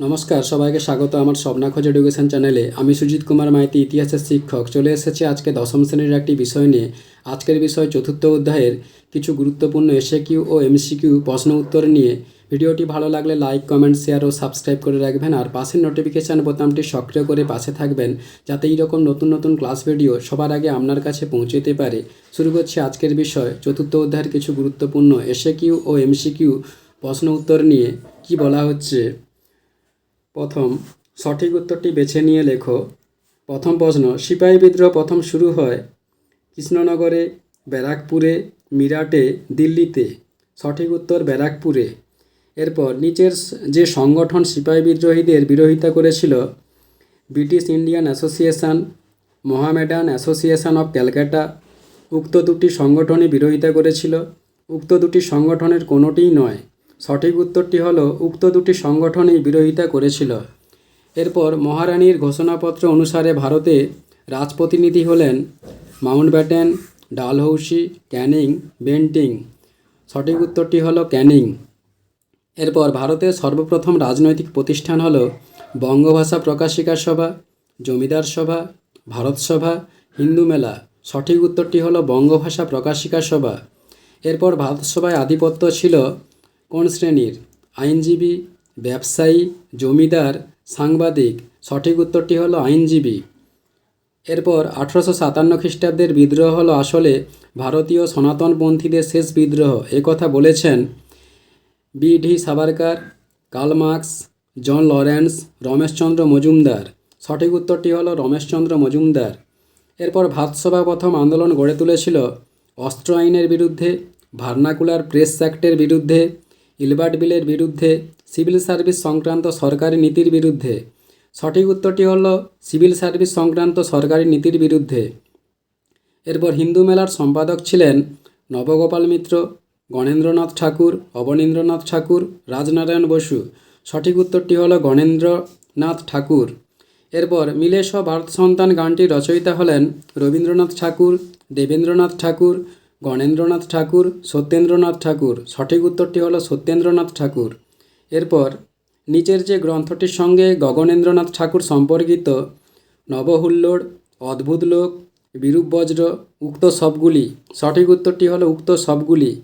নমস্কার, সবাইকে স্বাগত আমার স্বপ্নাখোঁজ এডুকেশন চ্যানেলে। আমি সুজিত কুমার মাইতি, ইতিহাসের শিক্ষক। চলে এসেছি আজকে দশম শ্রেণির একটি বিষয় নিয়ে। আজকের বিষয় চতুর্থ অধ্যায়ের কিছু গুরুত্বপূর্ণ এসএকিউ ও এমসিকিউ প্রশ্ন উত্তর নিয়ে। ভিডিওটি ভালো লাগলে লাইক, কমেন্ট, শেয়ার ও সাবস্ক্রাইব করে রাখবেন। আর পাশের নোটিফিকেশান বোতামটি সক্রিয় করে পাশে থাকবেন, যাতে এইরকম নতুন নতুন ক্লাস ভিডিও সবার আগে আপনার কাছে পৌঁছতে পারে। শুরু করছি আজকের বিষয়, চতুর্থ অধ্যায়ের কিছু গুরুত্বপূর্ণ এসএকিউ ও এমসিকিউ প্রশ্ন উত্তর নিয়ে। কি বলা হচ্ছে? প্রথম সঠিক উত্তরটি বেছে নিয়ে লেখো। প্রথম প্রশ্ন, সিপাহী বিদ্রোহ প্রথম শুরু হয় কৃষ্ণনগরে, ব্যারাকপুরে, মিরাটে, দিল্লিতে? সঠিক উত্তর, ব্যারাকপুরে। এরপর নিচের যে সংগঠন সিপাহী বিদ্রোহীদের বিরোধিতা করেছিল, British Indian Association, Mohammedan Association of Calcutta, উক্ত দুটি সংগঠনই বিরোধিতা করেছিল। উক্ত দুটি সংগঠনের কোনোটিই নয়। সঠিক উত্তরটি হলো, উক্ত দুটি সংগঠনই বিরোধিতা করেছিল। এরপর মহারানীর ঘোষণাপত্র অনুসারে ভারতে রাজপ্রতিনিধি হলেন মাউন্টব্যাটেন, ডালহৌসি, ক্যানিং, বেন্টিং। সঠিক উত্তরটি হলো ক্যানিং। এরপর ভারতের সর্বপ্রথম রাজনৈতিক প্রতিষ্ঠান হলো বঙ্গভাষা প্রকাশিকা সভা, জমিদার সভা, ভারত সভা, হিন্দু মেলা। সঠিক উত্তরটি হলো বঙ্গভাষা প্রকাশিকা সভা। এরপর ভারত সভায় আধিপত্য ছিল কোন শ্রেণির? আইনজীবী, ব্যবসায়ী, জমিদার, সাংবাদিক। সঠিক উত্তরটি হলো আইনজীবী। এরপর আঠারোশো সাতান্ন খ্রিস্টাব্দের বিদ্রোহ হলো আসলে ভারতীয় সনাতনপন্থীদের শেষ বিদ্রোহ। একথা বলেছেন B D Savarkar, Karl Marx, John Lawrence, Rameshchandra Majumdar. সঠিক উত্তরটি হলো রমেশচন্দ্র মজুমদার। এরপর ভাতসভা প্রথম আন্দোলন গড়ে তুলেছিল অস্ত্র আইনের বিরুদ্ধে, ভার্নাকুলার প্রেস অ্যাক্টের বিরুদ্ধে ইলবার্ট বিলের বিরুদ্ধে সিভিল সার্ভিস সংক্রান্ত সরকারি নীতির বিরুদ্ধে। সঠিক উত্তরটি হল সিভিল সার্ভিস সংক্রান্ত সরকারি নীতির বিরুদ্ধে। এরপর হিন্দু মেলার সম্পাদক ছিলেন নবগোপাল মিত্র, গণেন্দ্রনাথ ঠাকুর, অবনীন্দ্রনাথ ঠাকুর, রাজনারায়ণ বসু। সঠিক উত্তরটি হল গণেন্দ্রনাথ ঠাকুর। এরপর মিলে সব ভারত সন্তান গানটির রচয়িতা হলেন রবীন্দ্রনাথ ঠাকুর, দেবেন্দ্রনাথ ঠাকুর গণেন্দ্রনাথ ঠাকুর, সত্যেন্দ্রনাথ ঠাকুর। সঠিক উত্তরটি হলো সত্যেন্দ্রনাথ ঠাকুর। এরপর, নিচের যে গ্রন্থটির সঙ্গে গগনেন্দ্রনাথ ঠাকুর সম্পর্কিত নবহুল্লোড়, অদ্ভুত লোক, বিরূপ বজ্র, উক্ত সবগুলি, সঠিক উত্তরটি হলো উক্ত সবগুলি।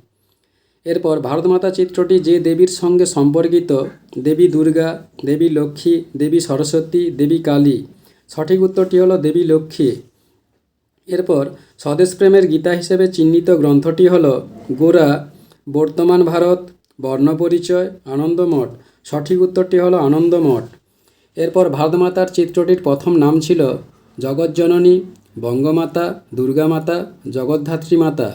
এরপর, ভারতমাতা চিত্রটি যে দেবীর সঙ্গে সম্পর্কিত, দেবী দুর্গা, দেবী লক্ষ্মী, দেবী সরস্বতী, দেবী কালী। সঠিক উত্তরটি হলো দেবী লক্ষ্মী। এরপর স্বদেশপ্রেমের গীতা হিসেবে চিহ্নিত গ্রন্থটি হল গোরা, বর্তমান ভারত বর্ণপরিচয় আনন্দমঠ সঠিক উত্তরটি হলো আনন্দমঠ এরপর ভারতমাতার চিত্রটির প্রথম নাম ছিল জগজ্জননী, বঙ্গমাতা, দুর্গামাতা, জগদ্ধাত্রী মাতা।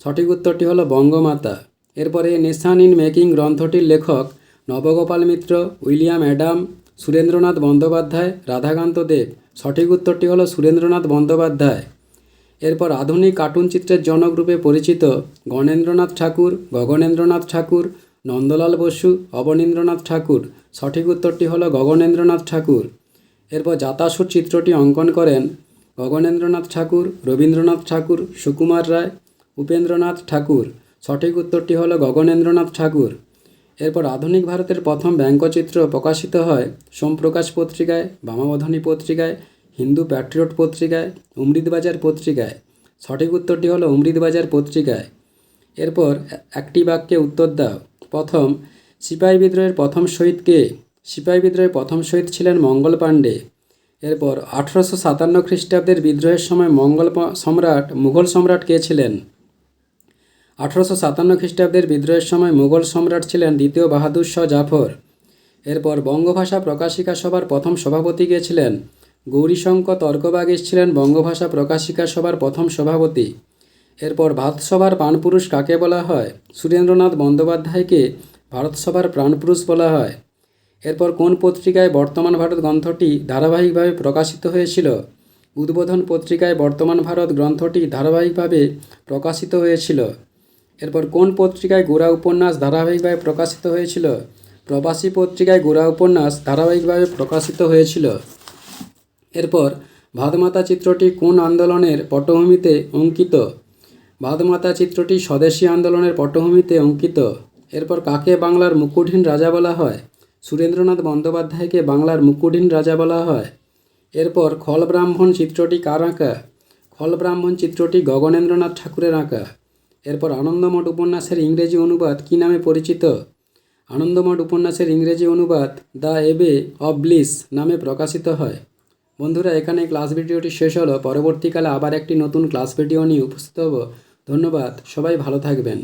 সঠিক উত্তরটি হলো বঙ্গমাতা। এরপরে নেশান ইন মেকিং গ্রন্থটির লেখক নবগোপাল মিত্র, উইলিয়াম অ্যাডাম সুরেন্দ্রনাথ বন্দ্যোপাধ্যায়, রাধাকান্ত দেব। সঠিক উত্তরটি হলো সুরেন্দ্রনাথ বন্দ্যোপাধ্যায়। এরপর আধুনিক কার্টুন চিত্রের জনকরূপে পরিচিত গণেন্দ্রনাথ ঠাকুর, গগনেন্দ্রনাথ ঠাকুর, নন্দলাল বসু, অবনীন্দ্রনাথ ঠাকুর। সঠিক উত্তরটি হলো গগনেন্দ্রনাথ ঠাকুর। এরপর যাতাসুর চিত্রটি অঙ্কন করেন গগনেন্দ্রনাথ ঠাকুর, রবীন্দ্রনাথ ঠাকুর, সুকুমার রায়, উপেন্দ্রনাথ ঠাকুর। সঠিক উত্তরটি হলো গগনেন্দ্রনাথ ঠাকুর। এরপর আধুনিক ভারতের প্রথম ব্যঙ্কচিত্র প্রকাশিত হয় সোমপ্রকাশ পত্রিকায় বামাবধনী পত্রিকায়, হিন্দু প্যাট্রিয়ট পত্রিকায়, অমৃতবাজার পত্রিকায়। সঠিক উত্তরটি হলো অমৃতবাজার পত্রিকায়। এরপর একটি বাক্যে উত্তর দাও। প্রথম, সিপাহী বিদ্রোহের প্রথম শহীদ কে? সিপাহী বিদ্রোহের প্রথম শহীদ ছিলেন মঙ্গল পাণ্ডে। এরপর আঠারোশো সাতান্ন খ্রিস্টাব্দের বিদ্রোহের সময় মঙ্গল সম্রাট, মুঘল সম্রাট কে ছিলেন? আঠারোশো সাতান্ন খ্রিস্টাব্দের বিদ্রোহের সময় মুঘল সম্রাট ছিলেন দ্বিতীয় বাহাদুর শাহ জাফর। এরপর বঙ্গভাষা প্রকাশিকা সভার প্রথম সভাপতি কে ছিলেন? গৌরীশঙ্কর তর্কবাগীশ ছিলেন বঙ্গভাষা প্রকাশিকা সভার প্রথম সভাপতি। এরপর ভারতসভার প্রাণপুরুষ কাকে বলা হয়? সুরেন্দ্রনাথ বন্দ্যোপাধ্যায়কে ভারতসভার প্রাণপুরুষ বলা হয়। এরপর কোন পত্রিকায় বর্তমান ভারত গ্রন্থটি ধারাবাহিকভাবে প্রকাশিত হয়েছিল? উদ্বোধন পত্রিকায় বর্তমান ভারত গ্রন্থটি ধারাবাহিকভাবে প্রকাশিত হয়েছিল। এরপর কোন পত্রিকায় গোড়া উপন্যাস ধারাবাহিকভাবে প্রকাশিত হয়েছিল? প্রবাসী পত্রিকায় গোড়া উপন্যাস ধারাবাহিকভাবে প্রকাশিত হয়েছিল। এরপর ভাদমাতা চিত্রটি কোন আন্দোলনের পটভূমিতে অঙ্কিত? ভাদমাতা চিত্রটি স্বদেশী আন্দোলনের পটভূমিতে অঙ্কিত। এরপর কাকে বাংলার মুকুটহীন রাজা বলা হয়? সুরেন্দ্রনাথ বন্দ্যোপাধ্যায়কে বাংলার মুকুটহীন রাজা বলা হয়। এরপর খল ব্রাহ্মণ চিত্রটি কার আঁকা? খলব্রাহ্মণ চিত্রটি গগনেন্দ্রনাথ ঠাকুরের আঁকা। এরপর আনন্দমঠ উপন্যাসের ইংরেজি অনুবাদ কী নামে পরিচিত? আনন্দমঠ উপন্যাসের ইংরেজি অনুবাদ দ্য এবে অব ব্লিস নামে প্রকাশিত হয়। বন্ধুরা, এখানে ক্লাস ভিডিওটি শেষ হলো। পরবর্তীকালে আবার একটি নতুন ক্লাস ভিডিও নিয়ে উপস্থিত হব। ধন্যবাদ। সবাই ভালো থাকবেন।